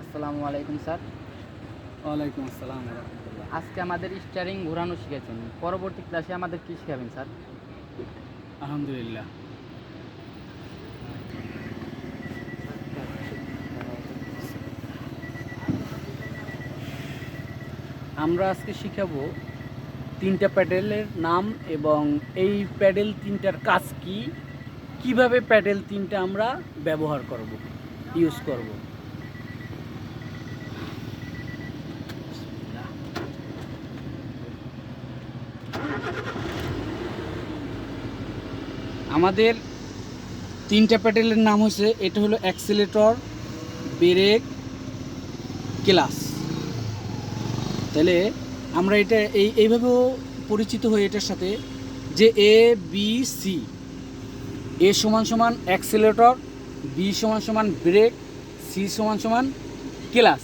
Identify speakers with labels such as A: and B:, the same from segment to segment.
A: আসসালামু আলাইকুম স্যার।
B: ওয়ালাইকুম আসসালাম
A: আজকে আমাদের স্টিয়ারিং ঘোরানো শিখেছেন। পরবর্তী ক্লাসে আমাদের কি শেখাবেন স্যার?
B: আলহামদুলিল্লাহ। আমরা আজকে শিখাবো তিনটা প্যাডেলের নাম এবং এই প্যাডেল তিনটার কাজ কি কীভাবে প্যাডেল তিনটা আমরা ব্যবহার করব ইউজ করব? আমাদের তিনটা প্যাডেলের নাম হচ্ছে, এটা হলো অ্যাক্সিলেটর ব্রেক ক্লাস তাহলে আমরা এটা এই, এইভাবেও পরিচিত হই এটার সাথে, যে এ বি সি এ সমান সমান অ্যাক্সিলেটর, বি সমান সমান ব্রেক, সি সমান সমান ক্লাস।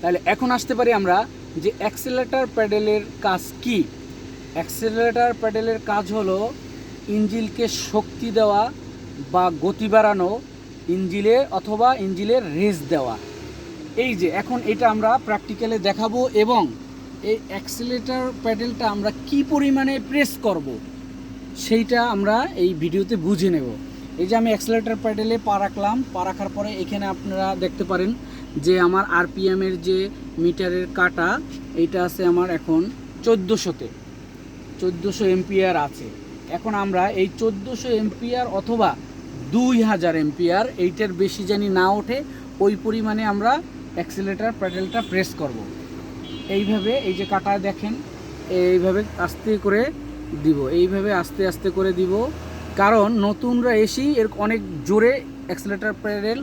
B: তাহলে এখন আসতে পারি আমরা যে অ্যাক্সিলেটর প্যাডেলের কাজ কি। অ্যাক্সিলারেটর প্যাডেলের কাজ হলো ইঞ্জিলকে শক্তি দেওয়া বা গতি বাড়ানো, ইঞ্জিলে অথবা ইঞ্জিলের রেস দেওয়া। এই যে, এখন এটা আমরা প্র্যাকটিক্যালে দেখাবো এবং এই অ্যাক্সিলেটর প্যাডেলটা আমরা কি পরিমাণে প্রেস করব। সেইটা আমরা এই ভিডিওতে বুঝে নেব। এই যে আমি অ্যাক্সিলেটর প্যাডেলে পা রাখলাম, পা রাখার পরে এখানে আপনারা দেখতে পারেন যে আমার আরপিএমের যে মিটারের কাটা, এইটা আছে আমার এখন চোদ্দোশোতে চোদ্দোশো এমপিআর আছে। এখন আমরা এই চোদ্দোশো এমপিআর অথবা দুই হাজার এমপিআর এইটার বেশি জানি না ওঠে, ওই পরিমাণে আমরা অ্যাক্সিলেটার প্যাডেলটা প্রেস করব। এইভাবে এই যে কাটায় দেখেন, এইভাবে আস্তে করে দিব। এইভাবে আস্তে আস্তে করে দিব। কারণ নতুনরা এসেই এর অনেক জোরে অ্যাক্সিলেটার প্যাডেল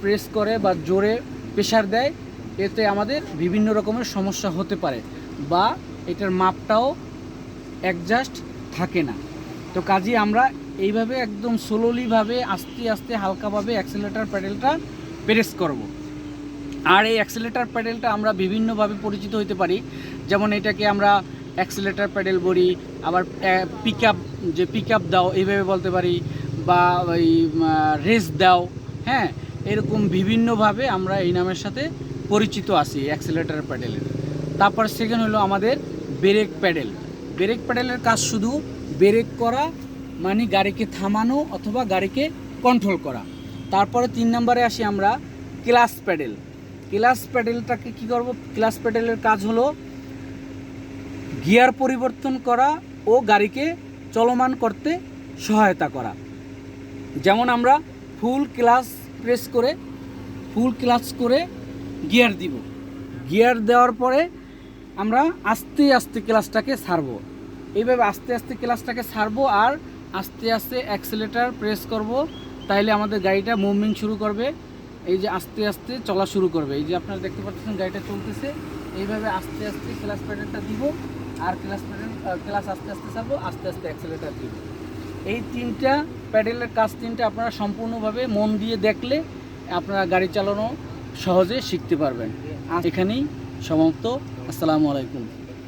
B: প্রেস করে বা জোরে প্রেশার দেয়। এতে আমাদের বিভিন্ন রকমের সমস্যা হতে পারে বা এটার মাপটাও অ্যাডজাস্ট থাকে না। তো কাজে, আমরা এইভাবে একদম স্লোলিভাবে আস্তে আস্তে হালকাভাবে অ্যাক্সিলেটার প্যাডেলটা প্রেস করব। আর এই অ্যাক্সিলেটার প্যাডেলটা আমরা বিভিন্নভাবে পরিচিত হতে পারি। যেমন এটাকে আমরা অ্যাক্সিলেটার প্যাডেল বলি আবার পিক আপ যে পিক আপ দাও এইভাবে বলতে পারি, বা ওই রেস দাও হ্যাঁ? এরকম বিভিন্নভাবে আমরা এই নামের সাথে পরিচিত আছি অ্যাক্সিলেটার প্যাডেলের তারপর সেকেন্ড হলো আমাদের ব্রেক প্যাডেল ব্রেক প্যাডেলের কাজ শুধু ব্রেক করা মানে গাড়িকে থামানো অথবা গাড়িকে কন্ট্রোল করা। তারপরে তিন নম্বরে আসি আমরা ক্লাস প্যাডেল ক্লাস প্যাডেলটাকে কি করব? ক্লাস প্যাডেলের কাজ হলো গিয়ার পরিবর্তন করা ও গাড়িকে চলমান করতে সহায়তা করা। যেমন আমরা ফুল ক্লাস প্রেস করে ফুল ক্লাস করে গিয়ার দিব। গিয়ার দেওয়ার পরে আমরা আস্তে আস্তে ক্লাসটাকে ছাড়বো এইভাবে আস্তে আস্তে ক্লাসটাকে ছাড়বো আর আস্তে আস্তে অ্যাক্সিলেটার প্রেস করব, তাইলে আমাদের গাড়িটা মুভমেন্ট শুরু করবে। এই যে আস্তে আস্তে চলা শুরু করবে। এই যে আপনারা দেখতে পাচ্ছেন গাড়িটা চলতেছে। এইভাবে আস্তে আস্তে ক্লাস প্যাডেলটা দিব। আর ক্লাস প্যাডেল ক্লাস আস্তে আস্তে চাপবো আস্তে আস্তে অ্যাক্সেলেটার দিব এই তিনটা প্যাডেলের কাজ তিনটা আপনারা সম্পূর্ণভাবে মন দিয়ে দেখলে আপনারা গাড়ি চালানো সহজে শিখতে পারবেন। এখানেই সমাপ্ত। আসসালামু আলাইকুম।